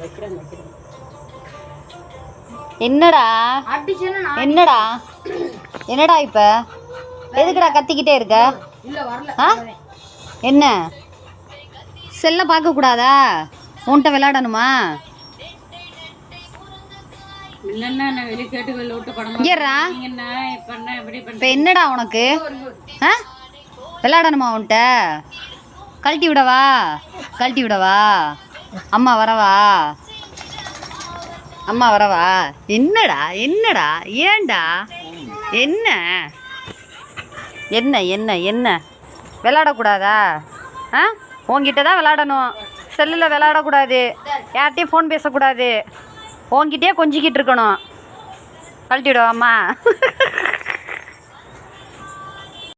வைக்கிறேன் என்னடா? என்னடா? என்னடா இப்ப? எதுக்குடா கத்திக்கிட்டே இருக்க? என்ன? செல்ல பார்க்க கூடாதா? உன்கிட்ட விளையாடணுமா? என்னடா உனக்கு? விளையாடணுமா உன்கிட்ட? கழட்டி விடவா? கழட்டி விடவா? அம்மா வரவா? அம்மா வரவா? என்னடா என்னடா? ஏண்டா என்ன? என்ன என்ன என்ன? விளாடக்கூடாதா? ஆ? உங்ககிட்ட தான் விளாடணும். செல்லில் விளாடக்கூடாது. யார்கிட்டையும் ஃபோன் பேசக்கூடாது. உங்ககிட்டயே கொஞ்சிக்கிட்டு இருக்கணும். கழட்டி விடவாம்மா